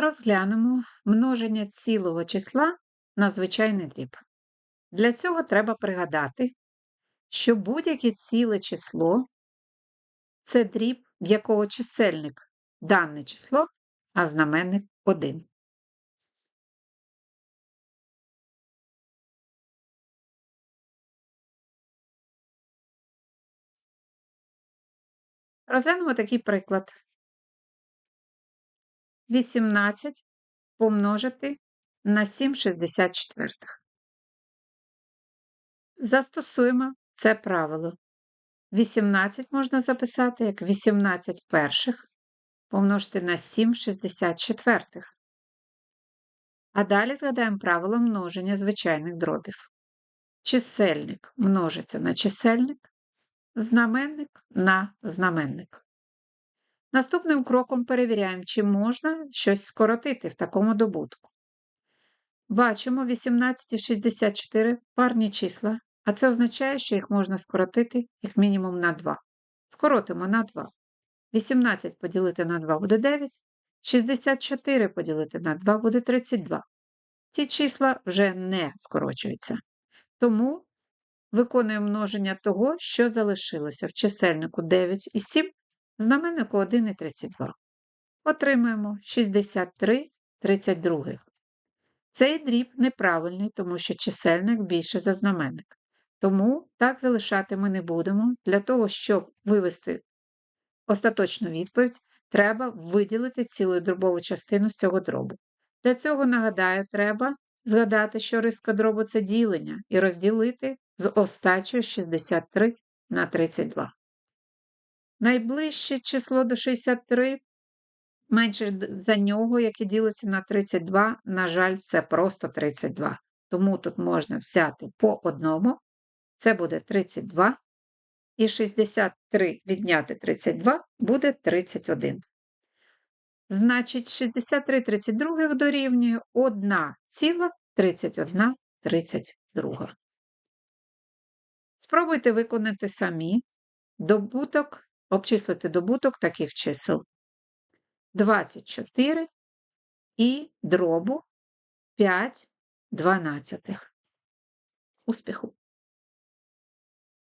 Розглянемо множення цілого числа на звичайний дріб. Для цього треба пригадати, що будь-яке ціле число це дріб, в якого чисельник дане число, а знаменник 1. Розглянемо такий приклад. 18 помножити на 7,64. Застосуємо це правило. 18 можна записати як 18 перших помножити на 7,64. А далі згадаємо правило множення звичайних дробів. Чисельник множиться на чисельник, знаменник на знаменник. Наступним кроком перевіряємо, чи можна щось скоротити в такому добутку. Бачимо 18 і 64 парні числа, а це означає, що їх можна скоротити як мінімум на 2. Скоротимо на 2. 18 поділити на 2 буде 9, 64 поділити на 2 буде 32. Ці числа вже не скорочуються. Тому виконуємо множення того, що залишилося в чисельнику 9 і 7, знаменнику 1 і 32. Отримаємо 63 32. Цей дріб неправильний, тому що чисельник більше за знаменник. Тому так залишати ми не будемо. Для того, щоб вивести остаточну відповідь, треба виділити цілу дробову частину з цього дробу. Для цього, нагадаю, треба згадати, що риска дробу це ділення, і розділити з остачою 63 на 32. Найближче число до 63 менше за нього, яке ділиться на 32, на жаль, це просто 32. Тому тут можна взяти по одному. Це буде 32. І 63 відняти 32 буде 31. Значить, 63 32 дорівнює 1 ціла 31 32. Спробуйте виконати самі добуток, обчислити добуток таких чисел. 24 і дробу 5 дванадцятих. Успіху!